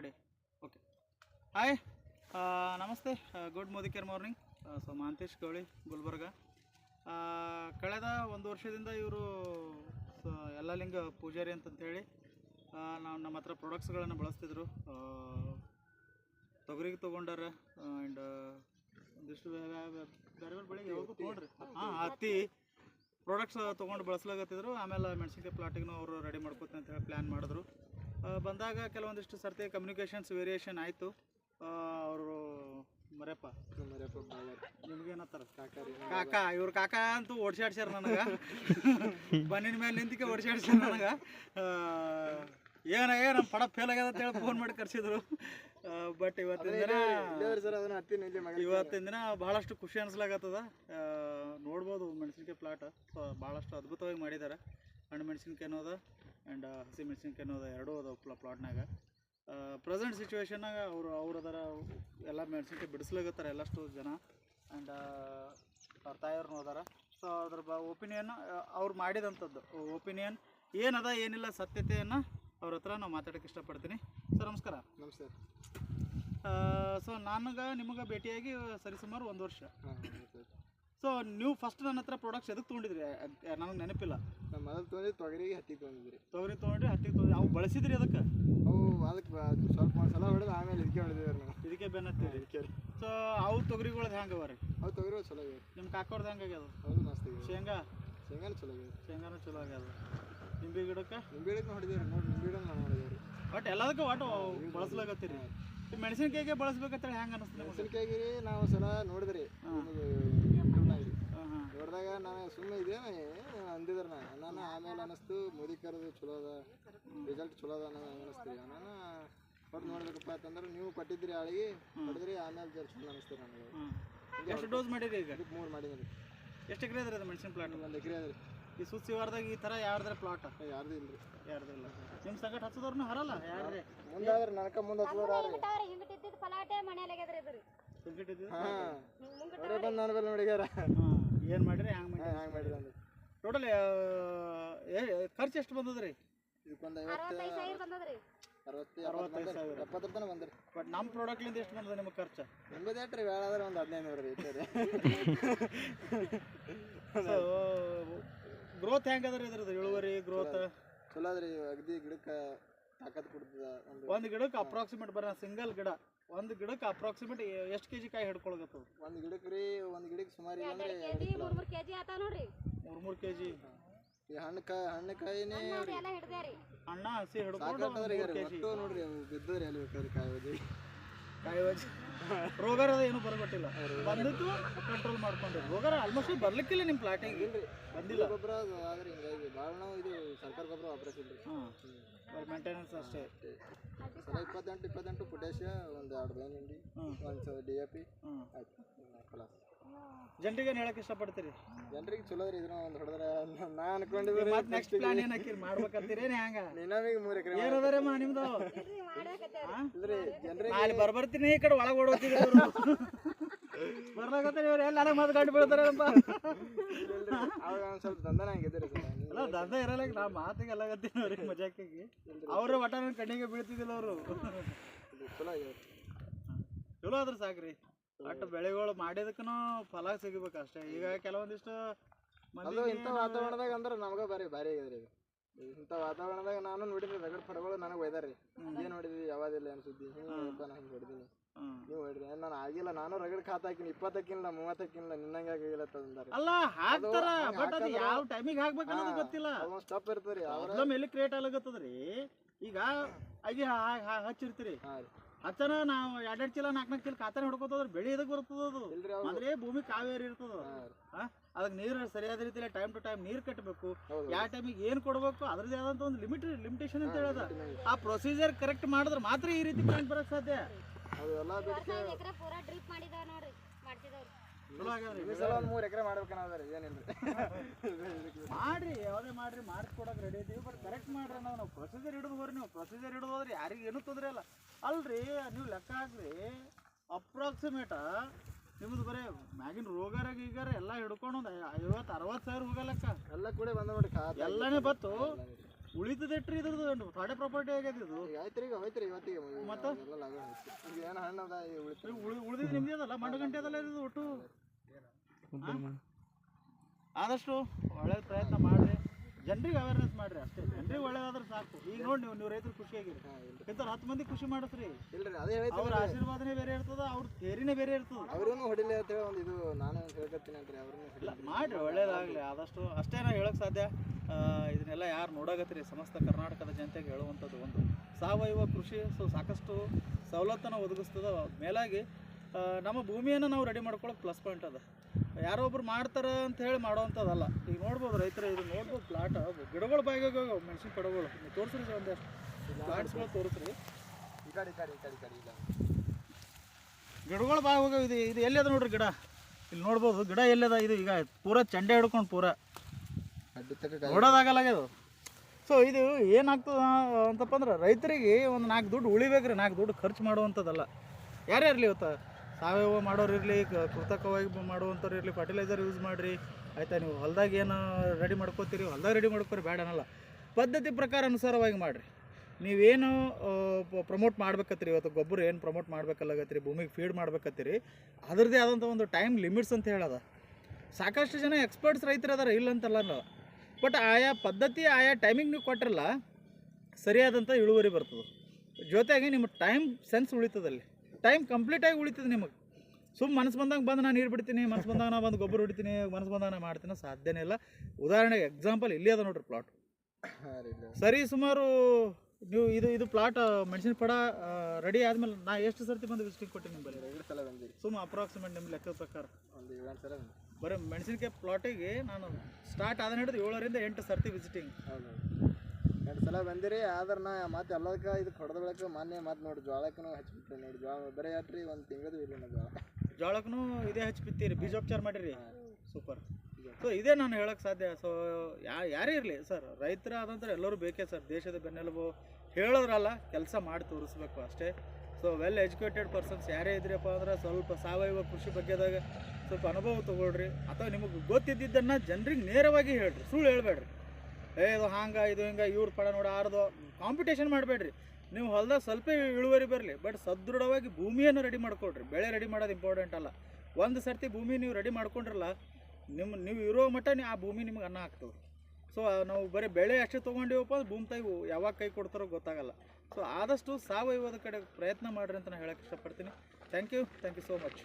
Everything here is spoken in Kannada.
ರೆಡಿ ಓಕೆ ಹಾಯ್ ನಮಸ್ತೆ. Good Modi care morning so Mahantesh Gouli Gulbarga. ಕಳೆದ ಒಂದು ವರ್ಷದಿಂದ ಇವರು ಎಲ್ಲ ಲಿಂಗ ಪೂಜಾರಿ ಅಂತಂತೇಳಿ ನಾವು ನಮ್ಮ ಹತ್ರ ಪ್ರಾಡಕ್ಟ್ಸ್ಗಳನ್ನು ಬಳಸ್ತಿದ್ರು. ತೊಗರಿಗೆ ತೊಗೊಂಡಾರ ಆ್ಯಂಡ್ ಒಂದಿಷ್ಟು ಬೇರೆ ಬೇರೆ ಬೆಳಿಗ್ಗೆ ಯಾವಾಗೂ ತೊಗೊಂಡ್ರಿ. ಹಾಂ ಹತ್ತಿ. ಪ್ರಾಡಕ್ಟ್ಸ್ ತೊಗೊಂಡು ಬಳಸ್ಲಾಗತ್ತಿದ್ರು ಆಮೇಲೆ ಮೆಣಸಿನ್ಕಾಯಿ ಪ್ಲಾಟಿಗೂ ಅವರು ರೆಡಿ ಮಾಡ್ಕೋತ ಅಂತ ಹೇಳಿ ಪ್ಲ್ಯಾನ್ ಮಾಡಿದ್ರು. ಬಂದಾಗ ಕೆಲವೊಂದಿಷ್ಟು ಸರ್ತಿ ಕಮ್ಯುನಿಕೇಷನ್ಸ್ ವೇರಿಯೇಷನ್ ಆಯಿತು. ಅವರು ಮರೆಯಪ್ಪ ಮರ್ಯಪ್ಪ ನಿಮ್ಗೇನತ್ತಾರ ಕಾಕಾ ಕಾಕ ಇವ್ರ ಕಾಕ ಅಂತೂ ಓಡ್ಸಾಡ್ಸ್ಯಾರ ನನಗೆ. ಬನ್ನಿನ ಮೇಲೆ ನಿಂತಿಕೆ ಓಡ್ಸಾಡ್ಸ್ಯಾರ ನನಗೆ. ಏನ ಏ ನಮ್ಮ ಪಡ ಫೇಲ್ ಆಗ್ಯದ ಅಂತೇಳಿ ಫೋನ್ ಮಾಡಿ ಕರ್ಸಿದ್ರು. ಬಟ್ ಇವತ್ತಿನ ದಿನ ಇವತ್ತಿನ ದಿನ ಭಾಳಷ್ಟು ಖುಷಿ ಅನ್ಸ್ಲಾಗತ್ತದ. ನೋಡ್ಬೋದು ಮೆಣಸಿನ್ಕಾಯಿ ಪ್ಲಾಟ್ ಸೊ ಭಾಳಷ್ಟು ಅದ್ಭುತವಾಗಿ ಮಾಡಿದ್ದಾರೆ ಹಣ್ಣು ಮೆಣಸಿನ್ಕಾಯಿ ಅದ ಆ್ಯಂಡ್ ಹಸಿ ಅನ್ನೋದು ಅದ ಎರಡೂ ಅದಾವ ಪ್ಲ ಪ್ಲಾಟ್ನಾಗ ಪ್ರೆಸೆಂಟ್ ಸಿಚುವೇಶನ್ನಾಗ ಅವರು ಅವ್ರು ಅದರ ಎಲ್ಲ ಮೆಣಸಿನ್ಕಾಯಿ ಬಿಡಿಸ್ಲಾಗತ್ತಾರೆ ಎಲ್ಲಷ್ಟು ಜನ. ಆ್ಯಂಡ್ ಅವ್ರ ತಾಯಿಯವ್ರನ್ನೂ ಅದಾರ. ಸೊ ಅದ್ರ ಬ ಒಪಿನಿಯನ್ ಅವ್ರು ಮಾಡಿದಂಥದ್ದು. ಒಪಿನಿಯನ್ ಏನದ ಏನಿಲ್ಲ ಸತ್ಯತೆಯನ್ನು ಅವ್ರ ಹತ್ರ ನಾವು ಮಾತಾಡೋಕೆ ಇಷ್ಟಪಡ್ತೀನಿ. ಸರ್ ನಮಸ್ಕಾರ. ನಮಸ್ತೆ. ಸೊ ನನಗೆ ನಿಮಗೆ ಭೇಟಿಯಾಗಿ ಸರಿಸುಮಾರು ಒಂದು ವರ್ಷ. ಸೊ ನೀವು ಫಸ್ಟ್ ನನ್ನ ಹತ್ರ ಪ್ರಾಡಕ್ಟ್ಸ್ ಎದಕ್ಕೆ ತೊಗೊಂಡಿದ್ರಿ? ನನಗೆ ನೆನಪಿಲ್ಲ. ನಮ್ಮ ಮೊದಲು ತೊಗೊಂಡಿದ್ದು ತೊಗರಿಗೆ ಹತ್ತಿ ತೊಗೊಂಡಿದ್ರಿ. ತೊಗರಿ ತೊಗೊಂಡ್ರಿ ಹತ್ತಿಗೆ ತೊಗೊಂಡ್ರಿ. ಅವು ಬಳಸಿದ್ರಿ ಅದಕ್ಕೆ? ಅವು ಅದಕ್ಕೆ ಸ್ವಲ್ಪ ಒಂದು ಸಲ ಹೊಡೆದು ಆಮೇಲೆ ಇದಕ್ಕೆ ಹೊಡೆದಿದ್ದಾರೆ ನಾವು. ಇದಕ್ಕೆ ಬೆನ್ನತ್ತೀವಿ ಇದಕ್ಕೆ ಸೊ ಅವು ತೊಗರಿಗಳದ್ದು ಹೆಂಗೆ ಅವ ರೀ? ಅವು ತೊಗರಿ ಚಲೋ ಆಗ್ಯಾವ ನಿಮ್ಮ ಕಾಕೋರ್ದು ಹೆಂಗೆ ಆಗ್ಯದ? ಅವು ಮಸ್ತ್ ಶೇಂಗಾ? ಶೇಂಗಾನು ಚಲೋ ಆಗ್ಯಾವ ಶೇಂಗಾನು ಚಲೋ ಆಗ್ಯದ. ನಿಂಬೆ ಗಿಡಕ್ಕೆ? ನಿಂಬೆ ಗಿಡಕ್ಕೆ ಹೊಡಿದೇವ್ರಿ ನೋಡಿ ನಿಂಬೆ ಗಿಡ ನಾನು ಹೊಡೆದೇವ್ರಿ ಬಟ್ ಎಲ್ಲದಕ್ಕೂ ಒಟ್ಟು ಬಳಸ್ಲಾಗತ್ತೀರಿ. ಮೆಣಸಿನ್ಕಾಯಿಗೆ ಬಳಸ್ಬೇಕಂತೇಳಿ ಹೆಂಗೆ ಅನಿಸ್ತದೆ? ಮೆಣಸಿನಕಾಯಿಗೆ ನಾವು ಸಲ ನೋಡಿದ್ರಿ. ನೋಡಿದಾಗ ನಾನು ಸುಮ್ಮನೆ ಇದೆ ಅಂದಿದ್ರು ನಾನು. ನಾನು ಆಮೇಲೆ ಅನ್ನಿಸ್ತು ಮೋದಿ ಕರೆದು ಚಲೋ ಅದ ರಿಸಲ್ಟ್ ಚಲೋ ಅದ ಅನ್ನೋ ಅನ್ನಿಸ್ತೀರಿ ನಾನು ಹೊಡೆದು ನೋಡ್ಬೇಕಪ್ಪ ಅಂತಂದ್ರೆ ನೀವು ಕೊಟ್ಟಿದ್ರಿ ಆಳಿಗೆ ಹೊಡೆದ್ರಿ ಆಮೇಲೆ ಜರ ಚಲೋ ಅನ್ನಿಸ್ತೀರಿ ನನಗೆ. ಎಷ್ಟು ಡೋಸ್ ಮಾಡಿರಿ ಈಗ? ಇದಕ್ಕೆ ಮೂರು ಮಾಡಿದ್ರಿ ಎಷ್ಟು ಎಕರೆ ಅದ್ರಿ ಅದು ಮೆಣಸಿನ ಪ್ಲಾಟ್ ಒಂದು ಎಕರೆ ಅದ್ರಿ. ಈ ಸುತ್ತಿವಾರದಾಗ ಈ ಥರ ಯಾರ್ದ್ರ ಪ್ಲಾಟ್ ಯಾರ್ದು ಇಲ್ರಿ. ಯಾರ್ದಿಲ್ಲ ನಿಮ್ಮ ಸಂಗಟ ಹಚ್ಚದವ್ರನ್ನ ಹರಲ್ಲ ಯಾರ್ರಿ? ಮುಂದಾದ್ರೆ ನನಕ ಮುಂದೆ ಇದ್ರಿ. ಸಂಕಟ ಹಾಂ. ಬಂದು ನನ್ನ ಬಲ್ಲಿ ನೋಡಿಗ್ಯಾರ. ಹಾಂ. ಏನು ಮಾಡಿರಿ? ಹ್ಯಾಂಗೆ ಮಾಡಿ ಹ್ಯಾಂಗೆ ಮಾಡಿರಿ ಅಂದ್ರೆ. ಟೋಟಲ್ ಖರ್ಚು ಎಷ್ಟು ಬಂದದ್ರಿ? ಇದಕ್ಕೊಂದು ಐವತ್ತು ಅರವತ್ತು ಅರವತ್ತೈದು ಸಾವಿರ. ಎಪ್ಪತ್ತರ ತನಕ ಬಂದ್ರಿ. ಬಟ್ ನಮ್ಮ ಪ್ರಾಡಕ್ಟ್ಲಿಂದ ಎಷ್ಟು ಬಂದದ ನಿಮಗೆ ಖರ್ಚು? ನಿಮ್ಮದು ಎಷ್ಟು ರೀ? ಆದ್ರೆ ಒಂದು ಹದಿನೈದು ನೂರು ರೀ ಗ್ರೋತ್ ಹೆಂಗೆ ಅದ ರೀ ಇದ್ರದ್ದು? ಇಳುವರಿ ಗ್ರೋತ್ ಚಲೋ ಅದ್ರಿ ಅಗದಿ ಗಿಡಕ್ಕೆ ತಾಕತ್ ಕೊಡ್ತದ ಒಂದು ಒಂದು ಗಿಡಕ್ಕೆ ಅಪ್ರಾಕ್ಸಿಮೇಟ್ ಬರ ಸಿಂಗಲ್ ಗಿಡ. ಒಂದು ಗಿಡಕ್ಕೆ ಅಪ್ರಾಕ್ಸಿಮೇಟ್ ಎಷ್ಟು ಕೆಜಿ ಕಾಯಿ ಹಿಡ್ಕೊಳಗತ್ತದ ಒಂದು ಗಿಡಕ್ಕೆ ರೀ ಒಂದು ಗಿಡಕ್ಕೆ ಸುಮಾರು ಅಂದ್ರೆ ಮೂರ್ ಮೂರ್ ಕೆಜಿ ಆತಾವ ನೋಡ್ರಿ. ಮೂರು ಮೂರು ಕೆಜಿ ಈ ಹಣ್ಣು ಕಾಯಿ ಹಣ್ಣು ಕಾಯಿನೇ ಅಣ್ಣ ಹಸಿ ಹಿಡ್ಕೊಂಡು ಒಟ್ಟು ನೋಡ್ರಿ ಅವು ಬಿದ್ದದ್ರಿ ಅಲ್ಲಿ ಬೇಕಾದ್ರೆ ಕಾಯಿ ಹೋಗಿ ಕಾಯಿ ವಜ್ ರೋಗರದ ಏನು ಬರಗೊಟ್ಟಿಲ್ಲ ಬಂದಿತ್ತು ಕಂಟ್ರೋಲ್ ಮಾಡ್ಕೊಂಡ್ರಿ ರೋಗರ ಆಲ್ಮೋಸ್ಟ್ ಬರ್ಲಿಕ್ಕಿಲ್ಲ ನಿಮ್ಮ ಪ್ಲಾಟಿಂಗ್ ಇಲ್ರಿ ಬಂದಿಲ್ಲ. ಗೊಬ್ಬರ ಅದು ಆದ್ರೆ ಹಿಂಗಾಗಿ ಭಾಳ ನಾವು ಗೊಬ್ಬರ ವಾಪರಿಸಿಲ್ರಿ ಹಾಂ ಬರೀ ಮೇಂಟೆನೆನ್ಸ್ ಅಷ್ಟೇ. ಸಲ ಇಪ್ಪತ್ತೆಂಟು ಇಪ್ಪತ್ತೆಂಟು ಪೊಟ್ಯಾಷಿಯ ಒಂದು ಎರಡು ಬೇನ್ ಹಿಂಡಿ ಹ್ಮ್. ಒಂದು ಡಿ ಎ ಪಿ ಆಯ್ತು ಜನರಿಗೆ ಏನು ಹೇಳಕ್ಕೆ ಇಷ್ಟಪಡ್ತೀರಿ? ಜನರಿಗೆ ಚಲೋ ರೀ ಇದನ್ನ ಒಂದು ಹೊಡೆದ್ರೆ ನಾ ಅನ್ಕೊಂಡಿದ್ರೆ ಮತ್ತೆ ನೆಕ್ಸ್ಟ್ ಪ್ಲಾನ್ ಏನು ಹಾಕಿರಿ? ಮಾಡ್ಬೇಕಂತೀರೇನು ಹ್ಯಾಂಗ? ನಿನ್ನಮಿಗೆ ಮೂರು ಎಕರೆ ಏನದರಮ್ಮ ನಿಮ್ದು? ಇಲ್ರಿ ಜನರಿಗೆ ಅಲ್ಲಿ ಬರ್ಬರ್ತೀನಿ ಈ ಕಡೆ ಒಳಗೆ ಓಡೋತಿದ್ರು ಬರ್ಲಾಗತ್ತಾರೆ ಇವ್ರು ಎಲ್ಲ ನನಗೆ ಮಾತು ಗಂಟು ಬೀಳ್ತಾರಪ್ಪ ಅವಾಗ ಒಂದು ಸ್ವಲ್ಪ ದಂಧನ ಹಂಗಿದ್ರಿ ಅಲ್ಲ ದಂಧ ಇರಲ್ಲ ನಾ ಮಾತಿಗೆ ಎಲ್ಲ ಗತ್ತೀನಿ ಅವ್ರಿಗೆ ಮಜಾಕಿಗೆ. ಅವರು ಒಟ್ಟ ನನ್ನ ಕಣ್ಣಿಗೆ ಬೀಳ್ತಿದ್ದಿಲ್ಲ ಅವರು. ಚಲೋ ಚಲೋ ಆದ್ರೆ ಸಾಕ್ರಿ. ಒಟ್ಟು ಬೆಳೆಗಳು ಮಾಡಿದಕ್ಕೂ ಫಲ ಸಿಗಬೇಕು ಅಷ್ಟೇ. ಈಗ ಕೆಲವೊಂದಿಷ್ಟು ಅದು ಇಂಥ ವಾತಾವರಣದಾಗ ಅಂದ್ರೆ ನಮ್ಗೆ ಬಾರಿ ಭಾರಿ ಆಗ್ಯದ್ರಿ ಇದು. ಇಂಥ ವಾತಾವರಣದಾಗ ನಾನು ನೋಡಿದ್ರಿ ರಗಡ್ ಪಡಗಳು ನನಗೆ ಒಯ್ದಾರ್ರಿ. ಏನು ನೋಡಿದ್ವಿ ಯಾವ್ದಿಲ್ಲ ಏನು ಸುದ್ದಿ. ಹಿಂಗೆ ನಾ ಹಿಂಗೆ ಹೊಡಿದೀನಿ. ನೀವು ಹೊಡ್ರಿ ಏನ್ ನಾನು ಆಗಿಲ್ಲ. ನಾನು ರಗಡ್ ಖಾತ ಹಾಕಿನಿ. ಇಪ್ಪತ್ತಕ್ಕಿಲ್ಲ ಮೂವತ್ತಕ್ಕಿಲ್ಲ. ನಿನ್ನಂಗೆ ಆಗಿಲ್ಲ ತಂದಾರೆ ಅಲ್ಲ ಹಾಕ್ತಾರ. ಬಟ್ ಅದು ಯಾವ ಟೈಮಿಗ್ ಹಾಕ್ಬೇಕು ಅನ್ನೋದು ಗೊತ್ತಿಲ್ಲ. ಒಂದು ಸ್ಟಾಪ್ ಇರ್ತದ್ರಿ. ಪ್ರಾಬ್ಲಮ್ ಎಲ್ಲಿ ಕ್ರಿಯೇಟ್ ಆಗತ್ತದ್ರಿ ಈಗ ಅಗಿ ಹಚ್ಚಿರ್ತೀರಿ. ಹಚ್ಚನ ನಾವು ಎರಡೆರಡು ಚೀಲ ನಾಲ್ಕು ನಾಲ್ಕು ಚೀಲ ಖಾತಾನೆ ಹೊಡ್ಕೋತದ್ರ ಬೆಳೆ ಇದಕ್ಕೆ ಬರ್ತದ ಅದು? ಅಂದ್ರೆ ಭೂಮಿ ಕಾವೇರಿ ಇರ್ತದ ಹಾಂ ಆ? ಅದಕ್ಕೆ ನೀರು ಸರಿಯಾದ ರೀತಿಯಲ್ಲಿ ಟೈಮ್ ಟು ಟೈಮ್ ನೀರು ಕಟ್ಟಬೇಕು ಯಾವ ಟೈಮಿಗೆ ಏನು ಕೊಡಬೇಕು ಅದರದೇ ಆದಂತ ಒಂದು ಲಿಮಿಟ್ ಲಿಮಿಟೇಷನ್ ಅಂತ ಹೇಳೋದು. ಆ ಪ್ರೊಸೀಜರ್ ಕರೆಕ್ಟ್ ಮಾಡಿದ್ರೆ ಮಾತ್ರ ಈ ರೀತಿ ಪ್ಲಾಂಟ್ ಬರೋಕ್ಕೆ ಸಾಧ್ಯ. ಮಾಡ್ರಿ ಯಾವುದೇ ಮಾಡ್ರಿ ಮಾಡಿಸ್ಕೊಡಕ್ ರೆಡಿ ಇದೀವಿ ಬಟ್ ಕರೆಕ್ಟ್ ಮಾಡ್ರಿ ನಾವು ನಾವು ಪ್ರೊಸೀಜರ್ ಹಿಡಿದು ಹೋಗ್ರಿ ನೀವು ಪ್ರೊಸೀಜರ್ ಹಿಡಿದು ಹೋದ್ರೆ ಯಾರಿಗೇನು ಏನೂ ತೊಂದರೆ ಇಲ್ಲ. ಅಲ್ರಿ ನೀವು ಲೆಕ್ಕ ಹಾಕ್ರಿ ಅಪ್ರಾಕ್ಸಿಮೇಟ ನಿಮ್ದು ಬರೇ ಮ್ಯಾಗಿನ ರೋಗಾರ ಗೀಗಾರ ಎಲ್ಲ ಹಿಡ್ಕೊಂಡು ಒಂದು ಐವತ್ತು ಅರವತ್ತು ಸಾವಿರ ಹೋಗಲಕ್ಕ ಎಲ್ಲ ಕೂಡ ಬಂದ ನೋಡಿ ಎಲ್ಲನೇ ಬತ್ತು ಉಳಿತದೆಟ್ರಿ ಇದ್ರದ್ದು ಥೊಡೆ ಪ್ರಾಪರ್ಟಿ ಆಗೈತಿ ಇದು. ಈಗ ಆಯ್ತು ಈಗ ಹೋಯ್ತು ರೀ ಇವತ್ತಿಗೆ ಮತ್ತೆ? ಏನು ಹಣ್ಣು ಅದ ಉಳಿತ್ರಿ ಉಳಿತು. ಉಳಿ ಉಳಿದಿದ್ದು ನಿಮ್ದೇ ಅದಲ್ಲ ಮಂಡ ಗಂಟೆ ಅದಲ್ಲ ಇದು ಒಟ್ಟು? ಆದಷ್ಟು ಒಳ್ಳೆ ಪ್ರಯತ್ನ ಮಾಡ್ರಿ. ಜನರಿಗೆ ಅವೇರ್ನೆಸ್ ಮಾಡ್ರಿ ಅಷ್ಟೇ. ಜನರಿಗೆ ಒಳ್ಳೇದಾದ್ರೆ ಸಾಕು. ಈಗ ನೋಡಿ ನೀವು ನೀವು ರೈತರು ಖುಷಿಯಾಗಿರಿ ಇಂಥವ್ರು ಹತ್ತು ಮಂದಿ ಖುಷಿ ಮಾಡಿಸ್ರಿ. ಇಲ್ರಿ ಅದೇ ಅವ್ರ ಆಶೀರ್ವಾದನೇ ಬೇರೆ ಇರ್ತದ ಅವ್ರ ಥೇರಿನೇ ಬೇರೆ ಇರ್ತದ. ಅವ್ರೂ ಹೊಡಿಲಿ ಅಂತ ಹೇಳಿ ಒಂದು ಇದು ನಾನು ಹೇಳ್ಕತ್ತೀನಿ ಅಂತ ಅವ್ರನ್ನೂ ಮಾಡ್ರಿ ಒಳ್ಳೇದಾಗಲಿ. ಆದಷ್ಟು ಅಷ್ಟೇ ನಾವು ಹೇಳಕ್ ಸಾಧ್ಯ. ಇದನ್ನೆಲ್ಲ ಯಾರು ನೋಡಾಕತ್ತೀರಿ? ಸಮಸ್ತ ಕರ್ನಾಟಕದ ಜನತೆಗೆ ಹೇಳುವಂಥದ್ದು ಒಂದು. ಸಾವಯವ ಕೃಷಿ ಸೊ ಸಾಕಷ್ಟು ಸವಲತ್ತನ್ನು ಒದಗಿಸ್ತದ ಮೇಲಾಗಿ ನಮ್ಮ ಭೂಮಿಯನ್ನು ನಾವು ರೆಡಿ ಮಾಡ್ಕೊಳ್ಳೋಕೆ ಪ್ಲಸ್ ಪಾಯಿಂಟ್ ಅದ. ಯಾರೋ ಒಬ್ರು ಮಾಡ್ತಾರ ಅಂತ ಹೇಳಿ ಮಾಡೋವಂಥದ್ದಲ್ಲ. ಈಗ ನೋಡ್ಬೋದು ರೈತರ ಇದು ನೋಡ್ಬೋದು ಪ್ಲಾಟ್ ಗಿಡಗಳು ಬಾಯಿಗೆ ಮೆಣಸಿನ ಪಡಗಳು. ನೀವು ತೋರಿಸ್ರಿ ಸರ್ ಒಂದಷ್ಟು. ಪ್ಲಾಟ್ಸ್ಗಳು ತೋರಿಸ್ರಿ. ಈ ಕಡೆ ಈ ಕಡೆ ಈ ಕಡೆ ಈ ಕಡೆ ಇಲ್ಲ. ಗಿಡಗಳು ಬಾಯಿ ಹೋಗ್ಯಾವ ಇದು ಇದು ಎಲ್ಲಿ ಅದ ನೋಡ್ರಿ ಗಿಡ? ಇಲ್ಲಿ ನೋಡ್ಬೋದು ಗಿಡ ಎಲ್ಲದ ಇದು ಈಗ ಪೂರ ಚಂಡೆ ಹಿಡ್ಕೊಂಡು ಪೂರಾ. ನೋಡೋದಾಗಲ್ಲಾಗ್ಯದು ಸೊ ಇದು ಏನಾಗ್ತದ ಅಂತಪ್ಪ ಅಂದ್ರೆ ರೈತರಿಗೆ ಒಂದು ನಾಲ್ಕು ದುಡ್ಡು ಉಳಿಬೇಕ್ರಿ ನಾಲ್ಕು ದುಡ್ಡು ಖರ್ಚು ಮಾಡುವಂಥದ್ದಲ್ಲ. ಯಾರ್ಯಾರಲಿ ಇವತ್ತು? ಸಾವಯವ ಮಾಡೋರು ಇರಲಿ ಕೃತಕವಾಗಿ ಮಾಡುವಂಥವ್ರು ಇರಲಿ ಫರ್ಟಿಲೈಸರ್ ಯೂಸ್ ಮಾಡಿರಿ. ಆಯಿತಾ, ನೀವು ಹೊಲ್ದಾಗ ಏನು ರೆಡಿ ಮಾಡ್ಕೋತೀರಿ, ಹೊಲ್ದಾಗ ರೆಡಿ ಮಾಡ್ಕೋರಿ ಬೇಡ ಅನ್ನಲ್ಲ. ಪದ್ಧತಿ ಪ್ರಕಾರ ಅನುಸಾರವಾಗಿ ಮಾಡಿರಿ. ನೀವೇನು ಪ್ರಮೋಟ್ ಮಾಡ್ಬೇಕತ್ತೀರಿ, ಇವತ್ತು ಗೊಬ್ಬರ ಏನು ಪ್ರಮೋಟ್ ಮಾಡ್ಬೇಕಲ್ಲಾಗತ್ತೀರಿ, ಭೂಮಿಗೆ ಫೀಡ್ ಮಾಡ್ಬೇಕತ್ತೀರಿ ಅದರದೇ ಆದಂಥ ಒಂದು ಟೈಮ್ ಲಿಮಿಟ್ಸ್ ಅಂತ ಹೇಳೋದ. ಸಾಕಷ್ಟು ಜನ ಎಕ್ಸ್ಪರ್ಟ್ಸ್ ರೈತರು ಅದಾರ ಇಲ್ಲ ಅಂತಲ್ಲ ನಾವು ಬಟ್ ಆಯಾ ಪದ್ಧತಿ, ಆಯಾ ಟೈಮಿಂಗ್ ನೀವು ಕೊಟ್ಟಿರಲ್ಲ ಸರಿಯಾದಂಥ ಇಳುವರಿ ಬರ್ತದೆ. ಜೊತೆಗೆ ನಿಮ್ಮ ಟೈಮ್ ಸೆನ್ಸ್ ಉಳಿತದಲ್ಲಿ. ಟೈಮ್ ಕಂಪ್ಲೀಟಾಗಿ ಉಳಿತದೆ ನಿಮಗೆ. ಸುಮ್ಮ ಮನಸ್ಸು ಬಂದಂಗೆ ಬಂದು ನಾನು ನೀರು ಬಿಡ್ತೀನಿ ಮನಸ್ಸು ಬಂದಾಗ ನಾನು ಬಂದು ಗೊಬ್ಬರ ಹೊಡಿತೀನಿ ಮನಸ್ಸು ಬಂದಾಗ ನಾನು ಮಾಡ್ತೀನಿ ಸಾಧ್ಯನೇ ಇಲ್ಲ. ಉದಾಹರಣೆಗೆ ಎಕ್ಸಾಂಪಲ್ ಇಲ್ಲಿ ಅದ ನೋಡ್ರಿ ಪ್ಲಾಟ್ ಸರಿ ಸುಮಾರು ನೀವು ಇದು ಇದು ಪ್ಲಾಟ್ ಮೆಣಸಿನ ಪಡ ರೆಡಿ ಆದ್ಮೇಲೆ ನಾ ಎಷ್ಟು ಸರ್ತಿ ಬಂದು ವಿಸಿಟಿಂಗ್ ಕೊಟ್ಟೆ ನಿಮ್ಮಲ್ಲಿ ಎರಡು ಸಲ ಸುಮ್ಮ ಅಪ್ರಾಕ್ಸಿಮೇಟ್ ನಿಮ್ಮ ಲೆಕ್ಕದ ಪ್ರಕಾರ. ಒಂದು ಸಲ ಬರೀ ಮೆಣಸಿನಕಾಯಿ ಪ್ಲಾಟಿಗೆ ನಾನು ಸ್ಟಾರ್ಟ್ ಆದ ಹಿಡಿದು ಏಳರಿಂದ ಎಂಟು ಸರ್ತಿ ವಿಸಿಟಿಂಗ್ ಹೌದು. ಎರಡು ಸಲ ಬಂದಿರಿ ಆದ್ರೆ ನಾ ಮತ್ತೆ ಎಲ್ಲದಕ್ಕೆ ಇದು ಹೊಡೆದ ಬೆಳಕ ಮೊನ್ನೆ ಮತ್ತೆ ನೋಡಿ ಜೋಳಕ್ಕೂ ಹಚ್ಬಿಟ್ರಿ ನೋಡಿ ಜೋಳ ಬರೀ ಆಟ್ರಿ ಒಂದು ತಿಂಗಳದು ಇಲ್ಲ ನಾ ಜೋಳ ಜೋಳಕ್ಕೂ ಇದೇ ಹಚ್ಚಿ ಬಿತ್ತೀರಿ ಬೀಜೋಪಚಾರ ಮಾಡಿರಿ? ಸೂಪರ್. ಸೊ ಇದೇ ನಾನು ಹೇಳಕ್ಕೆ ಸಾಧ್ಯ. ಸೊ ಯಾ ಯಾರೇ ಇರಲಿ ಸರ್ ರೈತರ ಆದಂತರ ಎಲ್ಲರೂ ಬೇಕೇ ಸರ್. ದೇಶದ ಬೆನ್ನೆಲುಬು ಹೇಳೋದ್ರಲ್ಲ ಕೆಲಸ ಮಾಡಿ ತೋರಿಸ್ಬೇಕು ಅಷ್ಟೇ. ಸೊ ವೆಲ್ ಎಜುಕೇಟೆಡ್ ಪರ್ಸನ್ಸ್ ಯಾರೇ ಇದ್ರಪ್ಪ ಅಂದ್ರೆ ಸ್ವಲ್ಪ ಸಾವಯವ ಕೃಷಿ ಬಗ್ಗೆದಾಗ ಸ್ವಲ್ಪ ಅನುಭವ ತೊಗೊಳ್ರಿ. ಅಥವಾ ನಿಮಗೆ ಗೊತ್ತಿದ್ದನ್ನು ಜನರಿಗೆ ನೇರವಾಗಿ ಹೇಳ್ರಿ. ಸುಳ್ಳು ಹೇಳ್ಬೇಡ್ರಿ. ಏ, ಇದು ಹಂಗೆ, ಇದು ಹಿಂಗೆ, ಇವ್ರ ಪಡ ನೋಡಿ ಆರ್ದು. ಕಾಂಪಿಟೇಷನ್ ಮಾಡಬೇಡ್ರಿ. ನೀವು ಹೊಲ್ದಾಗ ಸ್ವಲ್ಪ ಇಳುವರಿ ಬರಲಿ ಬಟ್ ಸದೃಢವಾಗಿ ಭೂಮಿಯನ್ನು ರೆಡಿ ಮಾಡ್ಕೊಳ್ರಿ. ಬೆಳೆ ರೆಡಿ ಮಾಡೋದು ಇಂಪಾರ್ಟೆಂಟ್ ಅಲ್ಲ. ಒಂದು ಸರ್ತಿ ಭೂಮಿ ನೀವು ರೆಡಿ ಮಾಡ್ಕೊಂಡ್ರಲ್ಲ ನಿಮ್ಮ ನೀವು ಇರೋ ಮಟ್ಟ ಆ ಭೂಮಿ ನಿಮ್ಗೆ ಅನ್ನ ಆಗ್ತದೆ ಸೊ ನಾವು ಬರೀ ಬೆಳೆ ಅಷ್ಟೇ ತೊಗೊಂಡಿವಪ್ಪ ಅಂದ್ರೆ ಭೂಮಿ ತಾಯಿ ಯಾವಾಗ ಕೈ ಕೊಡ್ತಾರೋ ಗೊತ್ತಾಗಲ್ಲ. ಸೊ ಆದಷ್ಟು ಸಾವಯವದ ಕಡೆ ಪ್ರಯತ್ನ ಮಾಡ್ರಿ ಅಂತ ನಾನು ಹೇಳಕ್ಕೆ ಇಷ್ಟಪಡ್ತೀನಿ. Thank you thank you so much